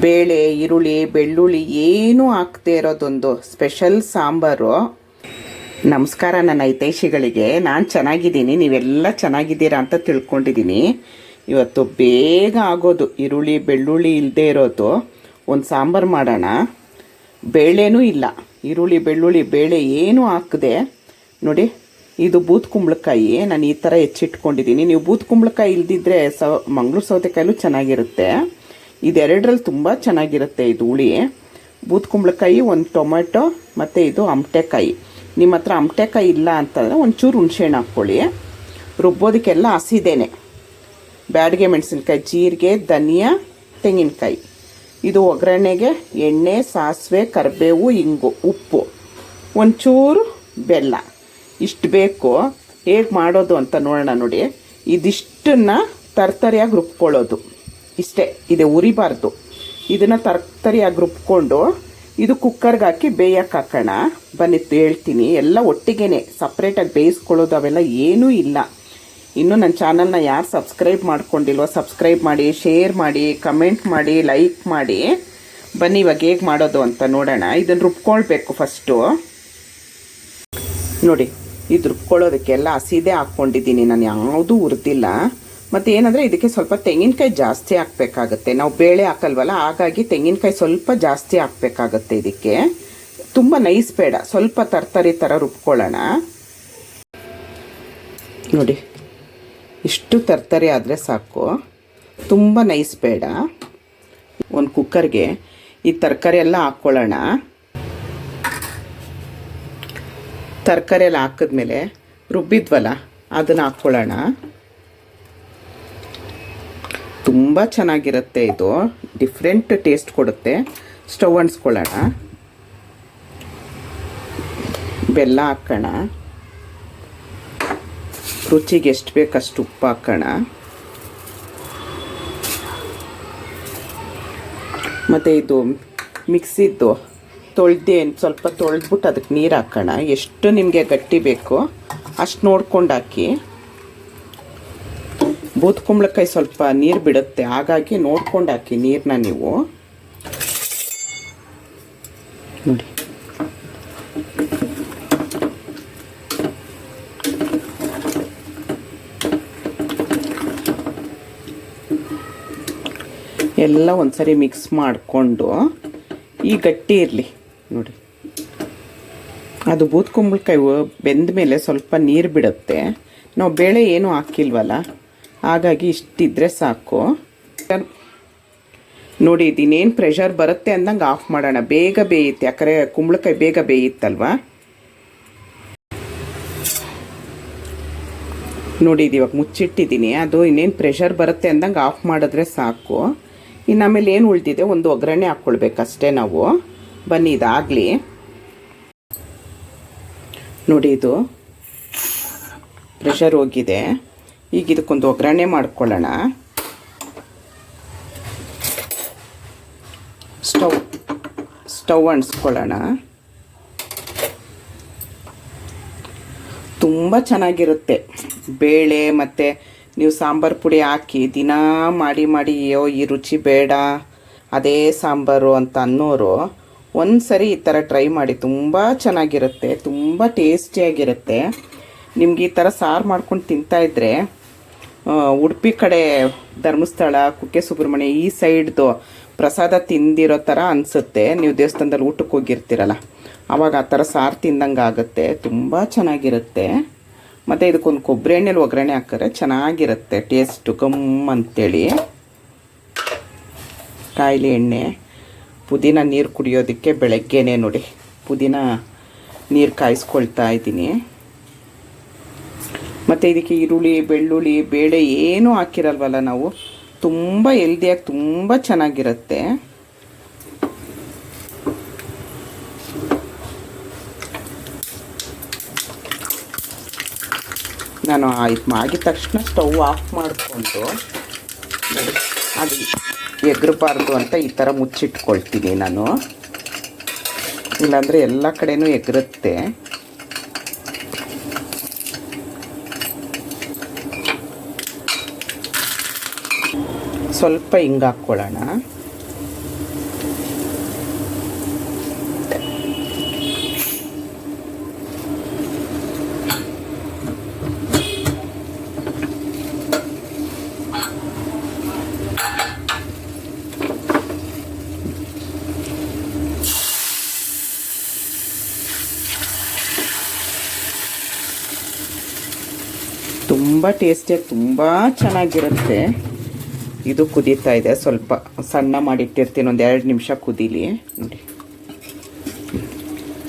ಬೇಳೆ, ಈರುಳ್ಳಿ, ಬೆಳ್ಳುಳ್ಳಿ ಏನೂ ಹಾಕ್ದೇ ಇರೋದೊಂದು ಸ್ಪೆಷಲ್ ಸಾಂಬಾರು. ನಮಸ್ಕಾರ ನನ್ನ ಹಿತೈಷಿಗಳಿಗೆ. ನಾನು ಚೆನ್ನಾಗಿದ್ದೀನಿ. ನೀವೆಲ್ಲ ಚೆನ್ನಾಗಿದ್ದೀರಾ ಅಂತ ತಿಳ್ಕೊಂಡಿದ್ದೀನಿ. ಇವತ್ತು ಬೇಗ ಆಗೋದು. ಈರುಳ್ಳಿ, ಬೆಳ್ಳುಳ್ಳಿ ಇಲ್ಲದೆ ಇರೋದು. ಒಂದು ಸಾಂಬಾರು ಮಾಡೋಣ. ಬೇಳೆನೂ ಇಲ್ಲ. ಈರುಳ್ಳಿ, ಬೆಳ್ಳುಳ್ಳಿ, ಬೇಳೆ ಏನೂ ಹಾಕದೆ. ನೋಡಿ, ಇದು ಬೂತ್ ಕುಂಬಳಕಾಯಿ. ನಾನು ಈ ಥರ ಹೆಚ್ಚಿಟ್ಕೊಂಡಿದ್ದೀನಿ. ನೀವು ಬೂತ್ ಕುಂಬಳಕಾಯಿ ಇಲ್ದಿದ್ರೆ ಸೌ ಮಂಗಳೂರು ಸೌತೆಕಾಯಿಲೂ ಚೆನ್ನಾಗಿರುತ್ತೆ. ಇದೆರಡರಲ್ಲಿ ತುಂಬ ಚೆನ್ನಾಗಿರುತ್ತೆ ಇದು ಹುಳಿ. ಬೂತ್ ಕುಂಬಳಕಾಯಿ, ಒಂದು ಟೊಮೆಟೊ, ಮತ್ತು ಇದು ಅಮಟೆಕಾಯಿ. ನಿಮ್ಮ ಹತ್ರ ಅಮಟೆಕಾಯಿ ಇಲ್ಲ ಅಂತಂದರೆ ಒಂಚೂರು ಹುಣ್ಸೆಹಣ್ಣು ಹಾಕ್ಕೊಳ್ಳಿ. ರುಬ್ಬೋದಕ್ಕೆಲ್ಲ ಹಸಿದೇನೆ. ಬ್ಯಾಡಿಗೆ ಮೆಣಸಿನ್ಕಾಯಿ, ಜೀರಿಗೆ, ಧನಿಯಾ, ತೆಂಗಿನಕಾಯಿ. ಇದು ಒಗ್ಗರಣೆಗೆ ಎಣ್ಣೆ, ಸಾಸಿವೆ, ಕರಿಬೇವು, ಇಂಗು, ಉಪ್ಪು. ಒಂಚೂರು ಬೆಲ್ಲ. ಇಷ್ಟು ಬೇಕು. ಹೇಗೆ ಮಾಡೋದು ಅಂತ ನೋಡೋಣ ನೋಡಿ. ಇದಿಷ್ಟನ್ನು ತರ್ತರಿಯಾಗಿ ರುಬ್ಕೊಳ್ಳೋದು. ಇಷ್ಟೇ, ಇದೆ ಉರಿಬಾರ್ದು. ಇದನ್ನು ತರ್ತರಿಯಾಗಿ ರುಬ್ಕೊಂಡು ಇದು ಕುಕ್ಕರ್ಗೆ ಹಾಕಿ ಬೇಯಕ್ಕೆ ಹಾಕೋಣ. ಬನ್ನಿತ್ತು ಹೇಳ್ತೀನಿ. ಎಲ್ಲ ಒಟ್ಟಿಗೆನೆ ಸಪ್ರೇಟಾಗಿ ಬೇಯಿಸ್ಕೊಳ್ಳೋದು ಅವೆಲ್ಲ ಏನೂ ಇಲ್ಲ. ಇನ್ನು ನನ್ನ ಚಾನಲ್ನ ಯಾರು ಸಬ್ಸ್ಕ್ರೈಬ್ ಮಾಡ್ಕೊಂಡಿಲ್ವೋ ಸಬ್ಸ್ಕ್ರೈಬ್ ಮಾಡಿ ಶೇರ್ ಮಾಡಿ ಕಮೆಂಟ್ ಮಾಡಿ ಲೈಕ್ ಮಾಡಿ. ಬನ್ನಿ, ಇವಾಗ ಹೇಗೆ ಮಾಡೋದು ಅಂತ ನೋಡೋಣ. ಇದನ್ನು ರುಬ್ಕೊಳ್ಬೇಕು ಫಸ್ಟು ನೋಡಿ, ಇದು ರುಬ್ಕೊಳ್ಳೋದಕ್ಕೆಲ್ಲ ಹಸಿದೆ ಹಾಕ್ಕೊಂಡಿದ್ದೀನಿ. ನಾನು ಯಾವುದೂ ಹುರಿದಿಲ್ಲ. ಮತ್ತು ಏನಂದರೆ ಇದಕ್ಕೆ ಸ್ವಲ್ಪ ತೆಂಗಿನಕಾಯಿ ಜಾಸ್ತಿ ಹಾಕಬೇಕಾಗತ್ತೆ. ನಾವು ಬೇಳೆ ಹಾಕಲ್ವಲ್ಲ, ಹಾಗಾಗಿ ತೆಂಗಿನಕಾಯಿ ಸ್ವಲ್ಪ ಜಾಸ್ತಿ ಹಾಕಬೇಕಾಗತ್ತೆ ಇದಕ್ಕೆ. ತುಂಬ ನೈಸ್ ಬೇಡ, ಸ್ವಲ್ಪ ತರ್ತರಿ ಥರ ರುಬ್ಕೊಳ್ಳೋಣ. ನೋಡಿ, ಇಷ್ಟು ತರ್ತರಿ ಆದರೆ ಸಾಕು. ತುಂಬ ನೈಸ್ ಬೇಡ. ಒಂದು ಕುಕ್ಕರ್ಗೆ ಈ ತರಕಾರಿ ಎಲ್ಲ ಹಾಕ್ಕೊಳ್ಳೋಣ. ತರಕಾರಿ ಎಲ್ಲ ಹಾಕಿದ್ಮೇಲೆ ರುಬ್ಬಿದ್ವಲ್ಲ, ಅದನ್ನು ಹಾಕ್ಕೊಳ್ಳೋಣ. ತುಂಬ ಚೆನ್ನಾಗಿರುತ್ತೆ ಇದು. ಡಿಫ್ರೆಂಟ್ ಟೇಸ್ಟ್ ಕೊಡುತ್ತೆ. ಸ್ಟವ್ ಅಂಟಿಸ್ಕೊಳ್ಳೋಣ. ಬೆಲ್ಲ ಹಾಕೋಣ. ರುಚಿಗೆ ಎಷ್ಟು ಬೇಕಷ್ಟು ಉಪ್ಪು ಹಾಕೋಣ. ಮತ್ತು ಇದು ಮಿಕ್ಸಿದ್ದು ತೊಳೆದೇನು ಸ್ವಲ್ಪ ತೊಳೆದ್ಬಿಟ್ಟು ಅದಕ್ಕೆ ನೀರು ಹಾಕೋಣ. ಎಷ್ಟು ನಿಮಗೆ ಗಟ್ಟಿ ಬೇಕೋ ಅಷ್ಟು ನೋಡ್ಕೊಂಡು ಹಾಕಿ. ಬೂತ್ ಕುಂಬಳಕಾಯಿ ಸ್ವಲ್ಪ ನೀರು ಬಿಡುತ್ತೆ. ಹಾಗಾಗಿ ನೋಡ್ಕೊಂಡು ಹಾಕಿ ನೀರನ್ನ ನೀವು ನೋಡಿ. ಎಲ್ಲ ಒಂದ್ಸರಿ ಮಿಕ್ಸ್ ಮಾಡಿಕೊಂಡು ಈ ಗಟ್ಟಿ ಇರಲಿ. ನೋಡಿ. ಅದು ಬೂತ್ ಕುಂಬಳಕಾಯಿ ಬೆಂದ ಮೇಲೆ ಸ್ವಲ್ಪ ನೀರು ಬಿಡುತ್ತೆ. ನಾವು ಬೇಳೆ ಏನೂ ಹಾಕಿಲ್ವಲ್ಲ? ಹಾಗಾಗಿ ಇಷ್ಟಿದ್ರೆ ಸಾಕು. ನೋಡಿ, ಇದಿನ್ನೇನು ಪ್ರೆಷರ್ ಬರುತ್ತೆ ಅಂದಂಗೆ ಆಫ್ ಮಾಡೋಣ. ಬೇಗ ಬೇಯುತ್ತೆ. ಯಾಕಂದರೆ ಕುಂಬಳಕಾಯಿ ಬೇಗ ಬೇಯುತ್ತಲ್ವ? ನೋಡಿ, ಇದು ಇವಾಗ ಮುಚ್ಚಿಟ್ಟಿದ್ದೀನಿ. ಅದು ಇನ್ನೇನು ಪ್ರೆಷರ್ ಬರುತ್ತೆ ಅಂದಂಗೆ ಆಫ್ ಮಾಡಿದ್ರೆ ಸಾಕು. ಇನ್ನು ಆಮೇಲೆ ಏನು ಉಳಿದಿದೆ? ಒಂದು ಒಗ್ಗರಣೆ ಹಾಕ್ಕೊಳ್ಬೇಕಷ್ಟೇ ನಾವು. ಬನ್ನಿ, ಇದಾಗಲಿ. ನೋಡಿ, ಇದು ಪ್ರೆಷರ್ ಹೋಗಿದೆ. ಈಗ ಇದಕ್ಕೊಂದು ಒಗ್ಗರಣೆ ಮಾಡ್ಕೊಳ್ಳೋಣ. ಸ್ಟವ್ ಸ್ಟವ್ ಅಂಟಿಸ್ಕೊಳ್ಳೋಣ. ತುಂಬ ಚೆನ್ನಾಗಿರುತ್ತೆ. ಬೇಳೆ ಮತ್ತು ನೀವು ಸಾಂಬಾರು ಪುಡಿ ಹಾಕಿ ದಿನ ಮಾಡಿ ಮಾಡಿ, ಅಯ್ಯೋ, ಈ ರುಚಿ ಬೇಡ. ಅದೇ ಸಾಂಬಾರು ಅಂತ ಅನ್ನೋರು ಒಂದು ಸರಿ ಈ ಥರ ಟ್ರೈ ಮಾಡಿ, ತುಂಬ ಚೆನ್ನಾಗಿರುತ್ತೆ, ತುಂಬ ಟೇಸ್ಟಿಯಾಗಿರುತ್ತೆ. ನಿಮ್ಗೆ ಈ ಥರ ಸಾರು ಮಾಡ್ಕೊಂಡು ತಿಂತಾಯಿದ್ರೆ ಉಡುಪಿ ಕಡೆ ಧರ್ಮಸ್ಥಳ, ಕುಕ್ಕೆ ಸುಬ್ರಹ್ಮಣ್ಯ ಈ ಸೈಡ್ದು ಪ್ರಸಾದ ತಿಂದಿರೋ ಥರ ಅನಿಸುತ್ತೆ. ನೀವು ದೇವಸ್ಥಾನದಲ್ಲಿ ಊಟಕ್ಕೆ ಹೋಗಿರ್ತೀರಲ್ಲ. ಆವಾಗ ಆ ಥರ ಸಾರು ತಿಂದಂಗೆ ಆಗುತ್ತೆ. ತುಂಬ ಚೆನ್ನಾಗಿರುತ್ತೆ. ಮತ್ತು ಇದಕ್ಕೊಂದು ಕೊಬ್ಬರಿ ಎಣ್ಣೆಲಿ ಒಗ್ಗರಣೆ ಹಾಕಿದ್ರೆ ಚೆನ್ನಾಗಿರುತ್ತೆ. ಟೇಸ್ಟು ಗಮ್ ಅಂತೇಳಿ. ಕಾಯಿಲೆ ಎಣ್ಣೆ. ಪುದೀನ ನೀರು ಕುಡಿಯೋದಕ್ಕೆ ಬೆಳಗ್ಗೆನೇ ನೋಡಿ. ಪುದೀನ ನೀರು ಕಾಯಿಸ್ಕೊಳ್ತಾ ಇದ್ದೀನಿ. ಮತ್ತು ಇದಕ್ಕೆ ಈರುಳ್ಳಿ, ಬೆಳ್ಳುಳ್ಳಿ, ಬೇಳೆ ಏನೂ ಹಾಕಿರಲ್ವಲ್ಲ ನಾವು. ತುಂಬ ಹೆಲ್ದಿಯಾಗಿ ತುಂಬ ಚೆನ್ನಾಗಿರುತ್ತೆ. ನಾನು ಇದು ಮಾಡಿದ ತಕ್ಷಣ ಸ್ಟವ್ ಆಫ್ ಮಾಡಿಕೊಂಡು ಅದು ಎಗ್ರಬಾರ್ದು ಅಂತ ಈ ಥರ ಮುಚ್ಚಿಟ್ಕೊಳ್ತೀನಿ ನಾನು. ಇಲ್ಲಾಂದರೆ ಎಲ್ಲ ಕಡೆನೂ ಎಗರುತ್ತೆ. ಸ್ವಲ್ಪ ಹಿಂಗೆ ಹಾಕ್ಕೊಳ್ಳೋಣ. ತುಂಬ ಟೇಸ್ಟಿಯಾಗಿ ತುಂಬ ಚೆನ್ನಾಗಿರುತ್ತೆ. ಇದು ಕುದೀತಾ ಇದೆ. ಸ್ವಲ್ಪ ಸಣ್ಣ ಮಾಡಿಟ್ಟಿರ್ತೀನಿ. ಒಂದು ಎರಡು ನಿಮಿಷ ಕುದೀಲಿ. ನೋಡಿ.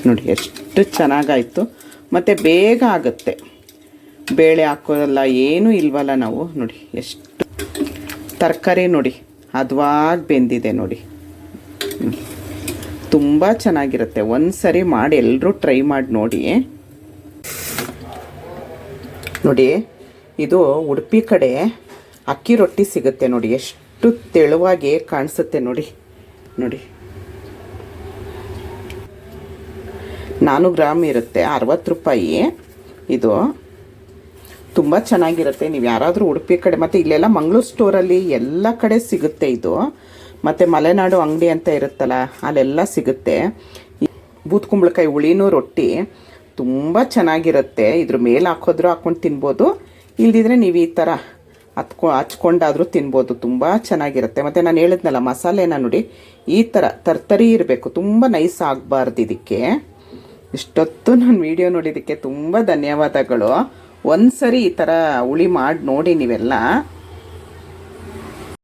ನೋಡಿ, ಎಷ್ಟು ಚೆನ್ನಾಗಾಯಿತು. ಮತ್ತು ಬೇಗ ಆಗುತ್ತೆ. ಬೇಳೆ ಹಾಕೋದಲ್ಲ ಏನೂ ಇಲ್ವಲ್ಲ ನಾವು. ನೋಡಿ, ಎಷ್ಟು ತರಕಾರಿ ನೋಡಿ. ಹದವಾಗಿ ಬೆಂದಿದೆ ನೋಡಿ. ತುಂಬ ಚೆನ್ನಾಗಿರುತ್ತೆ. ಒಂದು ಸರಿ ಮಾಡಿ ಎಲ್ಲರೂ ಟ್ರೈ ಮಾಡಿ ನೋಡಿ. ನೋಡಿ, ಇದು ಉಡುಪಿ ಕಡೆ ಅಕ್ಕಿ ರೊಟ್ಟಿ ಸಿಗುತ್ತೆ ನೋಡಿ, ಎಷ್ಟು ತೆಳುವಾಗಿ ಕಾಣಿಸುತ್ತೆ ನೋಡಿ ನೋಡಿ. ನಾನು ಗ್ರಾಮ್ ಇರುತ್ತೆ, ಅರವತ್ತು ರೂಪಾಯಿ. ಇದು ತುಂಬ ಚೆನ್ನಾಗಿರುತ್ತೆ, ನೀವು ಯಾರಾದರೂ ಉಡುಪಿ ಕಡೆ, ಮತ್ತು ಇಲ್ಲೆಲ್ಲ ಮಂಗಳೂರು ಸ್ಟೋರಲ್ಲಿ ಎಲ್ಲ ಕಡೆ ಸಿಗುತ್ತೆ ಇದು. ಮತ್ತು ಮಲೆನಾಡು ಅಂಗಡಿ ಅಂತ ಇರುತ್ತಲ್ಲ, ಅಲ್ಲೆಲ್ಲ ಸಿಗುತ್ತೆ. ಬೂತ್ ಕುಂಬಳಕಾಯಿ ಹುಳಿನೂ ರೊಟ್ಟಿ ತುಂಬ ಚೆನ್ನಾಗಿರುತ್ತೆ. ಇದ್ರ ಮೇಲೆ ಹಾಕೋದ್ರು ಹಾಕ್ಕೊಂಡು ತಿನ್ಬೋದು. ಇಲ್ದಿದ್ರೆ ನೀವು ಈ ಥರ ಹತ್ಕೊ ಹಚ್ಕೊಂಡಾದರೂ ತಿನ್ಬೋದು, ತುಂಬ ಚೆನ್ನಾಗಿರುತ್ತೆ. ಮತ್ತು ನಾನು ಹೇಳಿದ್ನಲ್ಲ, ಮಸಾಲೆನ ನೋಡಿ, ಈ ಥರ ತರ್ತರಿ ಇರಬೇಕು. ತುಂಬ ನೈಸ್ ಆಗಬಾರ್ದು ಇದಕ್ಕೆ. ಇಷ್ಟೊತ್ತು ನಾನು ವಿಡಿಯೋ ನೋಡಿದ್ದಕ್ಕೆ ತುಂಬ ಧನ್ಯವಾದಗಳು. ಒಂದ್ಸರಿ ಈ ಥರ ಹುಳಿ ಮಾಡಿ ನೋಡಿ ನೀವೆಲ್ಲ.